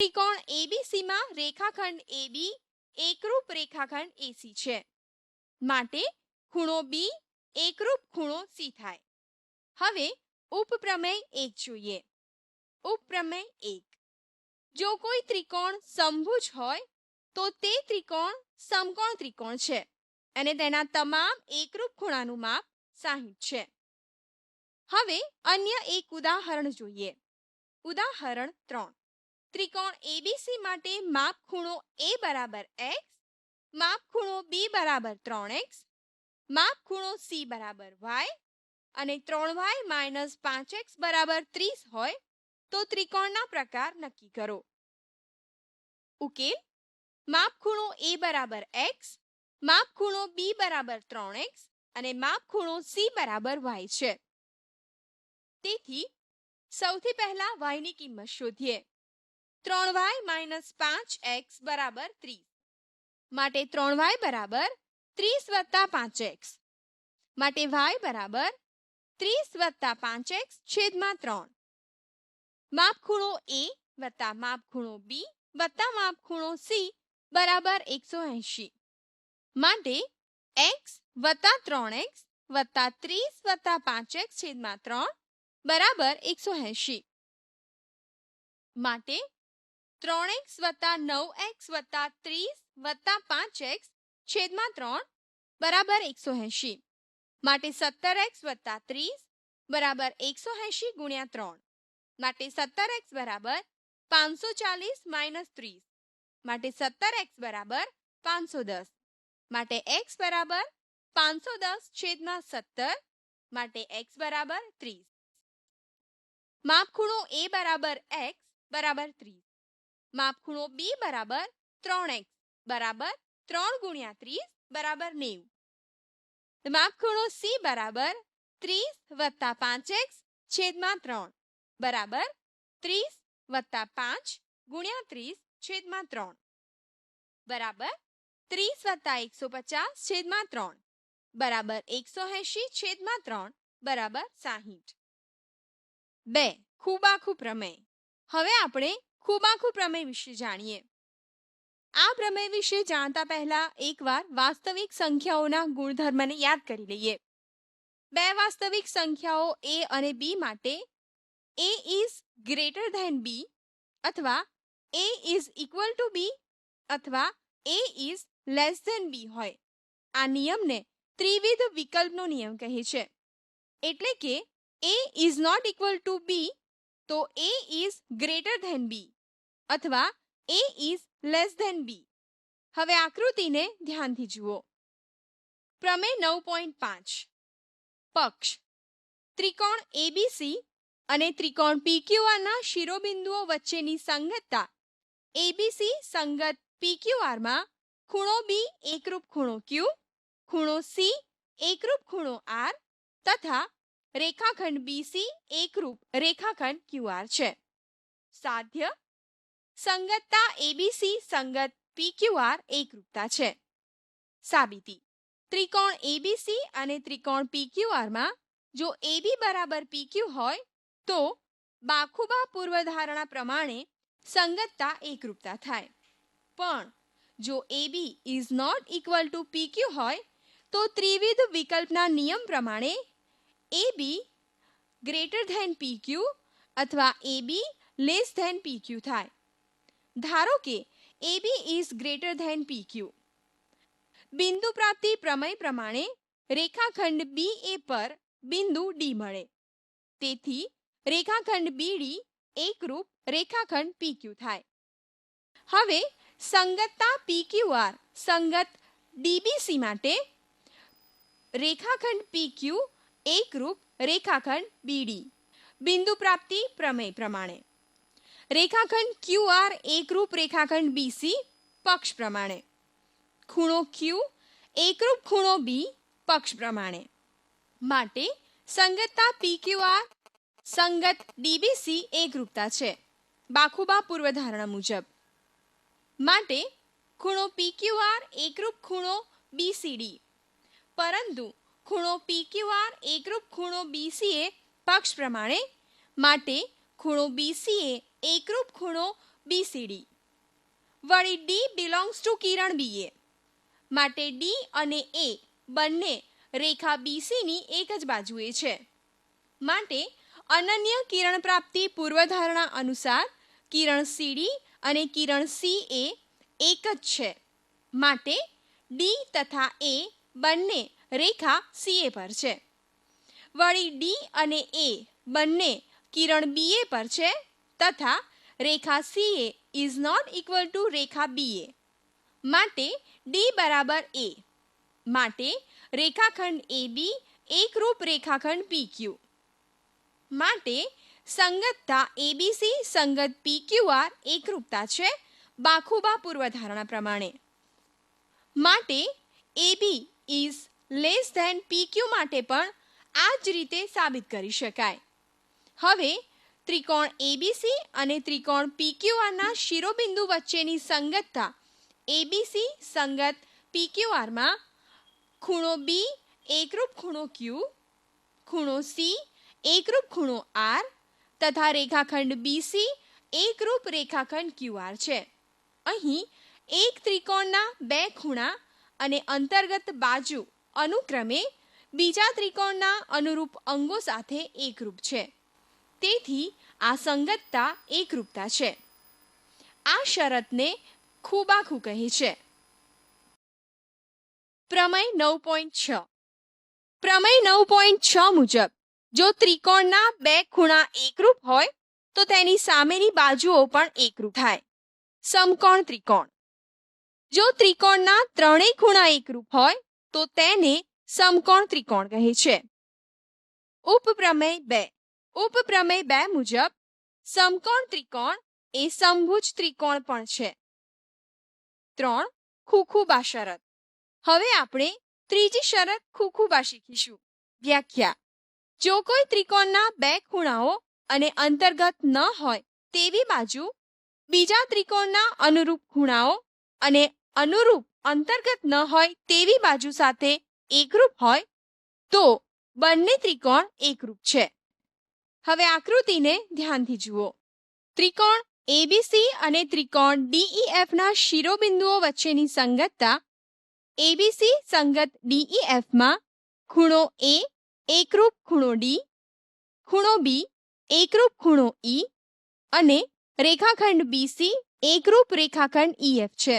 ત્રિકોણ એબીસી માં રેખાખંડ એબી એકરૂપ રેખાખંડ એસી છે. માટે ખૂણો બી એકરૂપ ખૂણો સી થાય. હવે ઉપપ્રમેય એક જોઈએ. ઉપપ્રમેય એક. જો કોઈ ત્રિકોણ સમભુજ હોય, તો તે ત્રિકોણ સમકોણ ત્રિકોણ છે અને તેના તમામ એકરૂપ ખૂણાનું માપ 60 છે. હવે અન્ય એક ઉદાહરણ જોઈએ. ઉદાહરણ ત્રણ. ત્રિકોણ એબીસી માટે માપ ખૂણો એ બરાબર x, માપ ખૂણો બી બરાબર ત્રણ એક્સ માપ ખૂણો સી બરાબર y અને ત્રણ વાય માઇનસ પાંચ એક્સ બરાબર ત્રીસ હોય તો ત્રિકોણના પ્રકાર નક્કી કરો. ઉકેલ, માપ ખૂણો એ બરાબર x, માપ ખૂણો બી બરાબર ત્રણ એક્સ અને માપ ખૂણો સી બરાબર y છે. તેથી, સૌથી પહેલા y ની કિંમત શોધીએ. ત્રણ વાય માઇનસ પાંચ એક્સ બરાબર ત્રીસ. માટે ત્રણ વાય બરાબર ત્રીસ વત્તા પાંચ એક્સ. માટે વાય બરાબર ત્રીસ વત્તા પાંચ એક્સ છેદમાં ત્રણ. માપ ખૂણો એ વત્તા માપ ખૂણો બી વત્તા માપ ખૂણો સી બરાબર એકસો એંશી. માટે એક્સ વત્તા ત્રણ એક્સ વત્તા ત્રીસ વત્તા પાંચ એક્સ છેદમાં ત્રણ બરાબર એકસો એંશી. માટે ત્રણ એક્સ વત્તા નવ એક્સ વત્તા ત્રીસ વત્તા પાંચ એક્સ છેદમાં ત્રણ બરાબર એકસો એંશી. માટે સત્તર એક્સ વત્તા ત્રીસ બરાબર એકસો એંશી ગુણ્યા ત્રણ. માટે સત્તર એક્સ બરાબર પાંચસો ચાલીસ માઇનસ ત્રીસ. માટે સત્તર એક્સ બરાબર પાંચસો દસ. માટે એક્સ બરાબર પાંચસો દસ છેદમાં સત્તર. માટે એક્સ બરાબર ત્રીસ. માપ ખૂણો એ બરાબર એક્સ બરાબર ત્રીસ. માપ ખૂણો બી બરાબર ત્રણ એક્સ બરાબર ત્રણ ગુણ્યા ત્રીસ બરાબર નેવું. માપ ખૂણો સી બરાબર ત્રીસ વત્તા પાંચ એક્સ છેદમાં ત્રણ બરાબર ત્રીસ વત્તા પાંચ ગુણ્યા ત્રીસ છેદમાં ત્રણ બરાબર ત્રીસ વત્તા એકસો પચાસ છેદમાં ત્રણ બરાબર એકસો એંશી છેદમાં ત્રણ બરાબર સાહીઠ. બે ખૂબાખૂ પ્રમેય. હવે આપણે ખૂબાખૂ પ્રમેય વિશે જાણીએ. આ પ્રમેય વિશે જાણતા પહેલા એકવાર વાસ્તવિક સંખ્યાઓના ગુણધર્મને યાદ કરી લઈએ. બે વાસ્તવિક સંખ્યાઓ એ અને બી માટે A is greater than B અથવા A is equal to B અથવા A is less than B હોય. આ નિયમને ત્રિવિધ વિકલ્પનો નિયમ કહે છે. એટલે કે A is not equal to b તો A is greater than B અથવા A is less than B હવે આકૃતિને ધ્યાનથી જુઓ. પ્રમેય નવ પોઈન્ટ પાંચ. પક્ષ. ત્રિકોણ એબીસી અને ત્રિકોણ પીક્યુઆરના શિરોબિંદુઓ વચ્ચેની સંગતતા એબીસી સંગત પીક્યુઆરમાં ખૂણો બી એકરૂપ ખૂણો ક્યુ ખૂણો સી એકરૂપ ખૂણો આર તથા રેખાખંડ બીસી એકરૂપ રેખાખંડ ક્યુઆર છે. સાધ્ય, સંગતતા એબીસી સંગત પીક્યુઆર એકરૂપતા છે. સાબિતી, ત્રિકોણ એબીસી અને ત્રિકોણ પીક્યુઆરમાં જો એબી બરાબર પીક્યુ હોય, તો બાખુબા પૂર્વધારણા પ્રમાણે સંગતતા એકરૂપતા થાય. પણ જો AB is not equal to PQ હોય, તો ત્રિવિધ વિકલ્પના નિયમ પ્રમાણે એબી ગ્રેટર ધેન પીક્યુ અથવા એબી લેસ ધેન પીક્યુ થાય ધારો કે AB is greater than PQ બિંદુ પ્રાપ્તિ પ્રમેય પ્રમાણે રેખાખંડ બી એ પર બિંદુ ડી મળે તેથી રેખાખંડ બીડી એકરૂપ રેખાખંડ પીક્યુ થાય હવે સંગતતા પીક્યુઆર સંગત ડીબીસી માટે રેખાખંડ પીક્યુ એકરૂપ રેખાખંડ બીડી. બિંદુ પ્રાપ્તિ પ્રમેય પ્રમાણે. રેખાખંડ ક્યુઆર એકરૂપ રેખાખંડ બીસી પક્ષ પ્રમાણે. ખૂણો ક્યુ એકરૂપ ખૂણો બી પક્ષ પ્રમાણે. માટે સંગતતા પીક્યુઆર સંગત ડીબીસી એકરૂપતા છે. બાખુબા પૂર્વધારણા મુજબ. માટે ખૂણો પીક્યુઆર એકરૂપ ખૂણો બીસીડી પરંતુ ખૂણો પી ક્યુ આર એકરૂપ ખૂણો બીસીએ પક્ષ પ્રમાણે. માટે ખૂણો બીસીએ એકરૂપ ખૂણો બીસીડી વળી ડી બિલોંગ્સ ટુ કિરણ બીએ માટે ડી અને એ બંને રેખા બીસીની એક જ બાજુએ છે. માટે અનન્ય કિરણ પ્રાપ્તિ પૂર્વધારણા અનુસાર કિરણ સીડી અને કિરણ સી એ એક જ છે. માટે ડી તથા એ બંને રેખા સીએ પર છે. વળી ડી અને એ બંને કિરણ બીએ પર છે તથા રેખા CA is not equal to Rekha BA માટે ડી બરાબર એ માટે રેખાખંડ એ બી એકરૂપ રેખાખંડ પી ક્યુ માટે સંગતતા એબીસી સંગત પી ક્યુ આર એકરૂપતા છે બાખુબા પૂર્વધારણા પ્રમાણે. માટે AB is less than P Q માટે પણ આ જ રીતે સાબિત કરી શકાય. હવે, ત્રિકોણ એબીસી અને ત્રિકોણ પીક્યુઆરના શિરોબિંદુ વચ્ચેની સંગતતા એબીસી સંગત પીક્યુઆરમાં ખૂણો બી એકરૂપ ખૂણો ક્યુ ખૂણો સી એકરૂપ ખૂણો આર તથા રેખાખંડ બીસી એકરૂપ રેખાખંડ ક્યુઆર છે. અહીં એક ત્રિકોણના બે ખૂણા અને અંતર્ગત બાજુ અનુક્રમે બીજા ત્રિકોણના અનુરૂપ અંગો સાથે એકરૂપ છે. તેથી આ સંગતતા એકરૂપતા છે. આ શરતને ખૂબાખૂ કહે છે. પ્રમેય નવ પોઈન્ટ છ. પ્રમેય નવ પોઈન્ટ છ મુજબ જો ત્રિકોણના બે ખૂણા એકરૂપ હોય, તો તેની સામેની બાજુઓ પણ એકરૂપ થાય. સમકોણ ત્રિકોણ. જો ત્રિકોણના ત્રણેય ખૂણા એકરૂપ હોય તો તેને સમકોણ ત્રિકોણ કહે છે. ઉપપ્રમેય બે. ઉપપ્રમેય બે મુજબ સમકોણ ત્રિકોણ એ સમભુજ ત્રિકોણ પણ છે. ત્રણ. ખુખુબા શરત. હવે આપણે ત્રીજી શરત ખુખુબા શીખીશું. વ્યાખ્યા. જો કોઈ ત્રિકોણના બે ખૂણાઓ અને અંતર્ગત ન હોય તેવી બાજુ બીજા ત્રિકોણના અનુરૂપ ખૂણાઓ અને અનુરૂપ અંતર્ગત ન હોય તેવી બાજુ સાથે એકરૂપ હોય, તો બંને ત્રિકોણ એકરૂપ છે. હવે આકૃતિને ધ્યાનથી જુઓ. ત્રિકોણ એબીસી અને ત્રિકોણ ડીઈએફ ના શિરોબિંદુઓ વચ્ચેની સંગતતા એબીસી સંગત ડીઈએફમાં ખૂણો એ એકરૂપ ખૂણો ડી ખૂણો બી એકરૂપ ખૂણો ઈ અને રેખાખંડ બીસી એકરૂપ રેખાખંડ ઈએફ છે.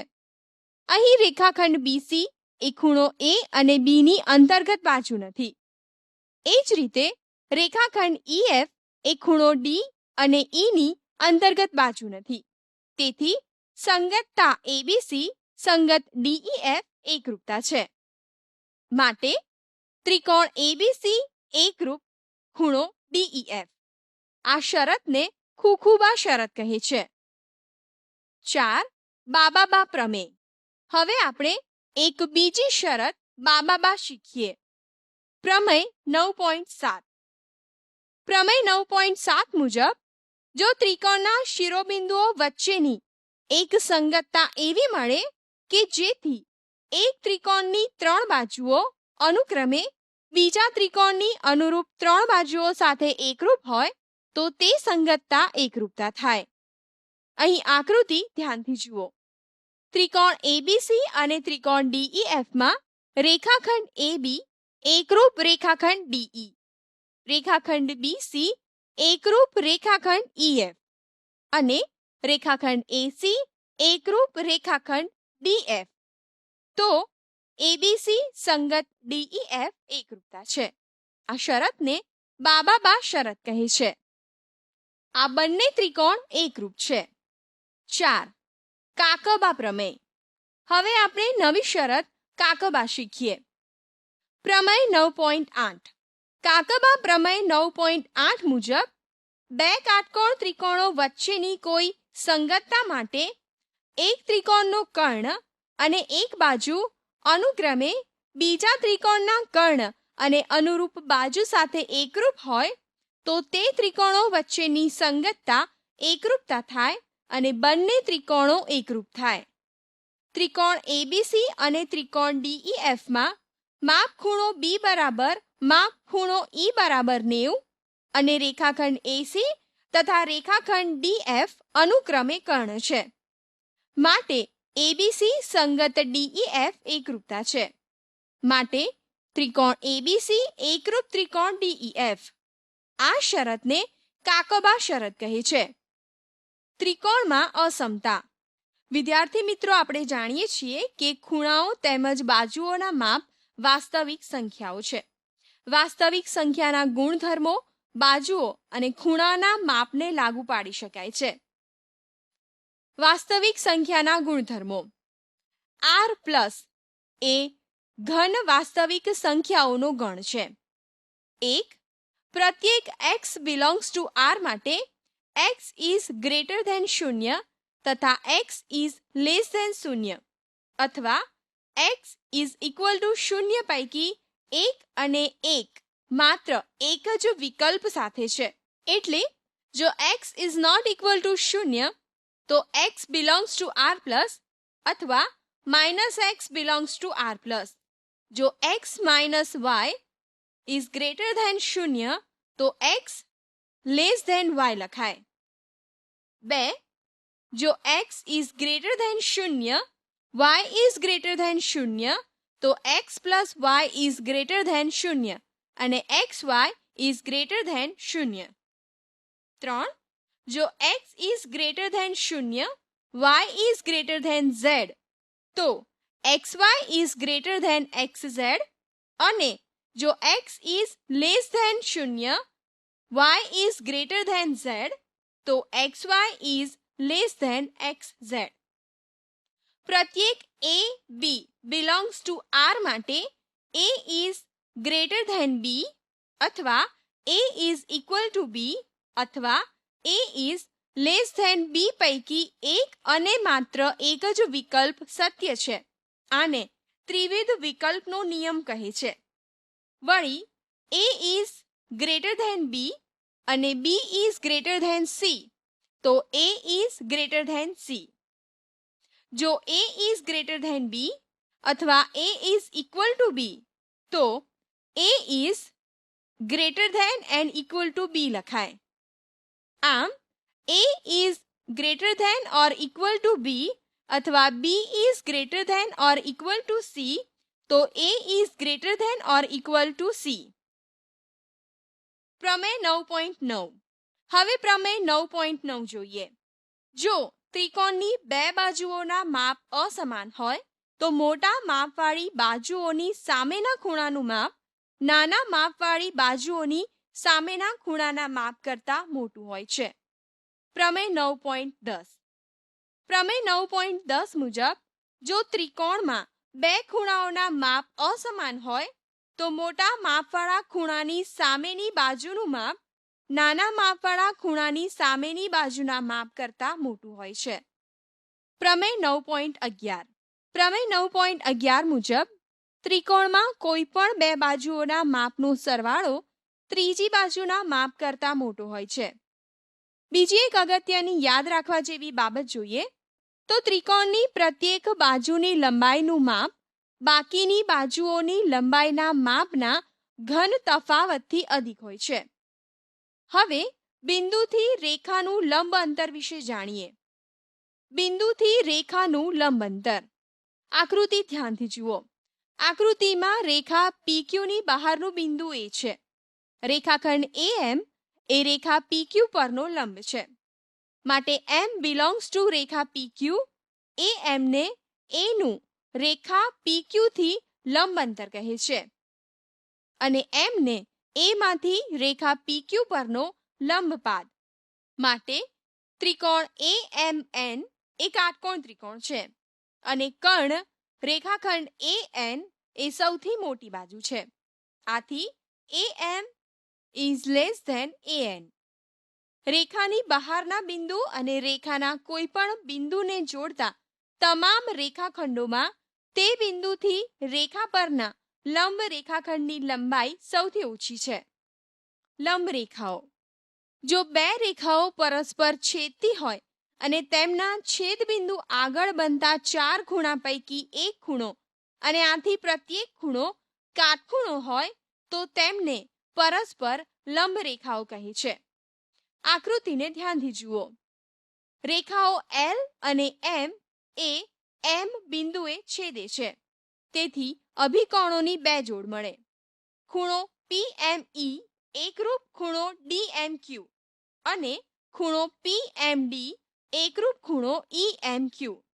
અહીં રેખાખંડ બીસી એ ખૂણો એ અને બી ની અંતર્ગત બાજુ નથી. એ જ રીતે, રેખાખંડ ઈએફ એ ખૂણો ડી અને ઈ ની અંતર્ગત બાજુ નથી. તેથી, સંગતતા એબીસી સંગત ડીઈએફ એકરૂપતા છે. માટે, ત્રિકોણ એબીસી એકરૂપ ખૂણો ડીઈએફ આ શરતને ખુખુબા શરત કહે છે. ચાર, બાબાબા પ્રમેય. હવે આપણે એક બીજી શરત બાબાબા શીખીએ. પ્રમેય નવ પોઈન્ટ સાત. પ્રમેય નવ પોઈન્ટ સાત મુજબ, જો ત્રિકોણના શિરોબિંદુઓ વચ્ચેની એક સંગતતા એવી મળે કે જેથી એક ત્રિકોણની ત્રણ બાજુઓ અનુક્રમે બીજા ત્રિકોણની અનુરૂપ ત્રણ બાજુઓ સાથે એકરૂપ હોય, તો તે સંગતતા એકરૂપતા થાય. અહીં આકૃતિ ધ્યાનથી જુઓ. ત્રિકોણ એબીસી અને ત્રિકોણ ડીઈએફમાં રેખાખંડ એબી એકરૂપ રેખાખંડ ડીઈ રેખાખંડ બીસી એકરૂપ રેખાખંડ ઈએફ અને રેખાખંડ એસી એકરૂપ રેખાખંડ ડીએફ તો એબીસી સંગત ડીઈએફ એકરૂપતા છે. આ શરતને બાબાબા શરત કહે છે. આ બંને ત્રિકોણ એકરૂપ છે. ચાર કાકબા પ્રમેય. હવે આપણે નવી શરત કાકબા શીખીએ. પ્રમેય નવ પોઈન્ટ આઠ. કાકબા પ્રમેય નવ પોઈન્ટ આઠ મુજબ બે કાટકોણ ત્રિકોણો વચ્ચેની કોઈ સંગતતા માટે એક ત્રિકોણનો કર્ણ અને એક બાજુ અનુક્રમે બીજા ત્રિકોણના કર્ણ અને અનુરૂપ બાજુ સાથે એકરૂપ હોય તો તે ત્રિકોણો વચ્ચેની સંગતતા એકરૂપતા થાય અને બંને ત્રિકોણો એકરૂપ થાય. ત્રિકોણ એબીસી અને ત્રિકોણ ડીઈએફમાં માપ ખૂણો બી બરાબર, માપ ખૂણો ઈ બરાબર નેવું અને રેખાખંડ એસી તથા રેખાખંડ ડીએફ અનુક્રમે કર્ણ છે. માટે એબીસી સંગત ડીઈએફ એકરૂપતા છે. માટે ત્રિકોણ એબીસી એકરૂપ ત્રિકોણ ડીઈએફ આ શરતને કાકબા શરત કહે છે. ત્રિકોણમાં અસમતા. વિદ્યાર્થી મિત્રો, આપણે જાણીએ છીએ કે ખૂણાઓ તેમજ બાજુઓના માપ વાસ્તવિક સંખ્યાઓ છે. વાસ્તવિક સંખ્યાના ગુણધર્મો, બાજુઓ અને ખૂણાના માપને લાગુ પાડી શકાય છે. વાસ્તવિક સંખ્યાના ગુણધર્મો. આર પ્લસ એ ઘન વાસ્તવિક સંખ્યાઓનો ગણ છે. એક, પ્રત્યેક એક્સ બિલોંગ્સ ટુ આર માટે એક્સ ઇઝ ગ્રેટર ધેન શૂન્ય તથા એક્સ ઇઝ લેસ ધેન શૂન્ય અથવા એક્સ ઇઝ ઇક્વલ ટુ શૂન્ય પૈકી એક અને એક માત્ર એક જ વિકલ્પ સાથે છે એટલે જો X is not equal to શૂન્ય તો X belongs to R plus અથવા minus X belongs to R plus જો X minus Y is greater than શૂન્ય તો એક્સ લેસ ધેન વાય લખાય બે જો એક્સ ઇઝ ગ્રેટર ધેન શૂન્ય વાય ઇઝ ગ્રેટર ધેન શૂન્ય તો X plus Y is greater than શૂન્ય અને X Y is greater than શૂન્ય ત્રણ જો એક્સ ઇઝ ગ્રેટર ધેન શૂન્ય Y is greater than Z તો X Y is greater than X Z અને જો એક્સ ઇઝ લેસ ધેન શૂન્ય Y is greater than Z તો X Y is less than X Z પ્રત્યેક A B belongs to R માટે A is greater than B અથવા A is equal to B અથવા A is less than B પૈકી એક અને માત્ર એક જ વિકલ્પ સત્ય છે આને ત્રિવિધ વિકલ્પનો નિયમ કહે છે વળી A is greater than B અને B is greater than C તો A is greater than C જો A is greater than B અથવા A is equal to B તો A is greater than and equal to B લખાય આમ A is greater than or equal to B અથવા B is greater than or equal to C તો A is greater than or equal to C પ્રમેય નવ point નવ. હવે પ્રમેય નવ પોઈન્ટ નવ જોઈએ. જો ત્રિકોણની બે બાજુઓના માપ અસમાન હોય, તો મોટા માપવાળી બાજુઓની સામેના ખૂણાનું માપ નાના માપવાળી બાજુઓની સામેના ખૂણાના માપ કરતાં મોટું હોય છે. પ્રમેય નવ પોઈન્ટ દસ. પ્રમેય નવ પોઈન્ટ દસ મુજબ, જો ત્રિકોણમાં બે ખૂણાઓના માપ અસમાન હોય તો મોટા માપવાળા ખૂણાની સામેની બાજુનું માપ નાના માપવાળા ખૂણાની સામેની બાજુના માપ કરતાં મોટું હોય છે. પ્રમેય નવ પોઈન્ટ અગિયાર. પ્રમેય નવ પોઈન્ટ અગિયાર મુજબ ત્રિકોણમાં કોઈ પણ બે બાજુઓના માપનો સરવાળો ત્રીજી બાજુના માપ કરતાં મોટો હોય છે. બીજી એક અગત્યની યાદ રાખવા જેવી બાબત જોઈએ તો ત્રિકોણની પ્રત્યેક બાજુની લંબાઈનું માપ બાકીની બાજુઓની લંબાઈના માપના ઘન તફાવતથી અધિક હોય છે. હવે, બિંદુથી રેખાનું લંબ અંતર વિશે જાણીએ. બિંદુથી રેખાનું લંબ અંતર. આકૃતિ ધ્યાનથી જુઓ. આકૃતિમાં રેખા પીક્યુની બહારનું બિંદુ એ છે. રેખાખંડ એ એમ એ રેખા પીક્યુ પરનો લંબ છે. માટે એમ બિલોંગ્સ ટુ રેખા પીક્યુ એ એમને એનું રેખા પીક્યુ થી લંબ અંતર કહે છે. અને એમને એમાંથી રેખા પીક્યુ પરનો લંબપાદ માટે ત્રિકોણ એ એમ એન એ કાટકોણ ત્રિકોણ છે. અને કર્ણ રેખાખંડ એ એન એ સૌથી મોટી બાજુ છે. આથી M is less than A N રેખાની બહારના બિંદુ અને રેખાના કોઈ પણ બિંદુને જોડતા તમામ રેખાખંડોમાં તે બિંદુથી રેખા પરના લંબ રેખાખંડની લંબાઈ સૌથી ઓછી છે. લંબ રેખાઓ. જો બે રેખાઓ પરસ્પર છેદતી હોય અને તેમના છેદ બિંદુ આગળ બનતા ચાર ખૂણા પૈકી એક ખૂણો અને આથી પ્રત્યેક ખૂણો કાટખૂણો હોય તો તેમને પરસ્પર લંબ રેખાઓ કહે છે. આકૃતિને ધ્યાનથી જુઓ. રેખાઓ એલ અને એમ એ એમ બિંદુએ છેદે છે. તેથી અભિકોણોની બે જોડ મળે. ખૂણો પીએમઈ એકરૂપ ખૂણો ડીએમક્યુ અને ખૂણો પીએમડી એકરૂપ ખૂણો ઈએમક્યુ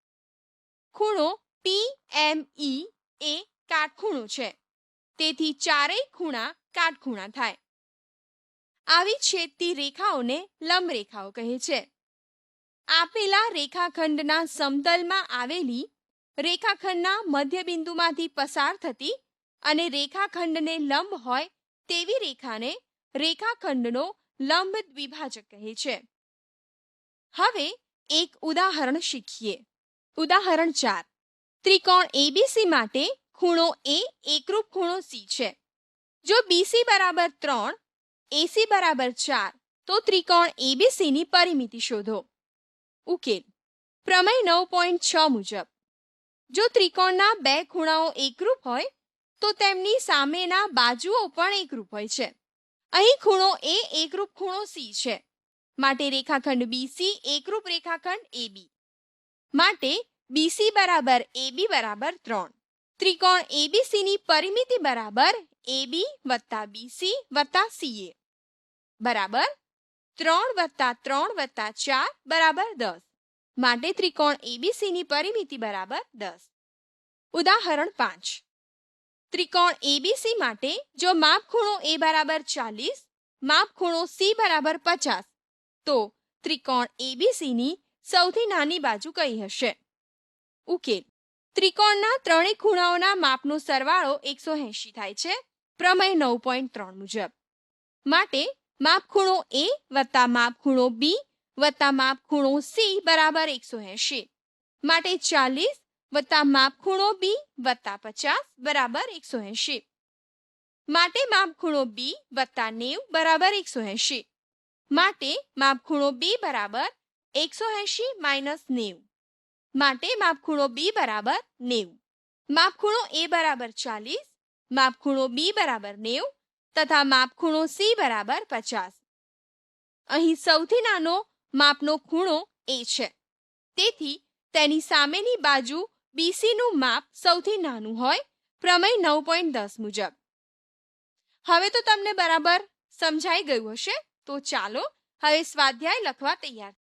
ખૂણો પીએમઈ એ કાટખૂણો છે. તેથી ચારેય ખૂણા કાટખૂણા થાય. આવી છેદતી રેખાઓને લંબ રેખાઓ કહે છે. આપેલા રેખાખંડના સમતલમાં આવેલી રેખાખંડના મધ્યબિંદુમાંથી પસાર થતી અને રેખાખંડને લંબ હોય તેવી રેખાને રેખાખંડનો લંબ દ્વિભાજક કહે છે. હવે એક ઉદાહરણ શીખીએ. ઉદાહરણ ચાર. ત્રિકોણ એબીસી માટે ખૂણો એ એકરૂપ ખૂણો સી છે. જો બીસી બરાબર ત્રણ એસી બરાબર ચાર, તો ત્રિકોણ એબીસીની પરિમિતિ શોધો. ઉકેલ. પ્રમેય નવ પોઈન્ટ છ મુજબ. જો ત્રિકોણના બે ખૂણાઓ એકરૂપ હોય, તો તેમની સામેના બાજુઓ પણ એકરૂપ હોય છે. અહીં ખૂણો એ એકરૂપ ખૂણો સી છે. માટે રેખાખંડ બીસી એકરૂપ રેખાખંડ એબી માટે બીસી બરાબર એબી બરાબર ત્રણ. ત્રિકોણ એબીસીની પરિમિતિ બરાબર એબી વત્તા બીસી વત્તા સીએ બરાબર? ત્રણ વત્તા ત્રણ વત્તા ચાર બરાબર દસ. માટે ત્રિકોણ એબીસી ની પરિમિતિ બરાબર દસ. ઉદાહરણ પાંચ. ત્રિકોણ એબીસી માટે જો માપ ખૂણો એ બરાબર ચાલીસ માપ ખૂણો સી બરાબર પચાસ, તો ત્રિકોણ એબીસી ની સૌથી નાની બાજુ કઈ હશે? ઉકેલ. ત્રિકોણના ત્રણેય ખૂણાઓના માપનો સરવાળો એકસો એંશી થાય છે. પ્રમેય નવ પોઈન્ટ ત્રણ મુજબ. માટે માપ ખૂણો એ વત્તા માપ ખૂણો બી વત્તા માપ ખૂણો સી બરાબર એકસો એંશી માટે ચાલીસ વત્તા માપ ખૂણો બી વત્તા પચાસ બરાબર એકસો એંશી માટે માપ ખૂણો બી વત્તા નેવ બરાબર એકસો એંશી માટે માપ ખૂણો બી બરાબર એકસો એંશી માઇનસ નેવ માટે માપ ખૂણો બી બરાબર નેવ માપ ખૂણો એ બરાબર ચાલીસ માપ ખૂણો બી બરાબર નેવ તથા માપ ખૂણો સી બરાબર પચાસ. અહીં સૌથી નાનો માપનો ખૂણો એ છે. તેથી તેની સામેની બાજુ બીસીનું માપ સૌથી નાનું હોય, પ્રમેય નવ પોઈન્ટ દસ મુજબ. હવે તો તમને બરાબર સમજાઈ ગયું હશે, તો ચાલો હવે સ્વાધ્યાય લખવા તૈયાર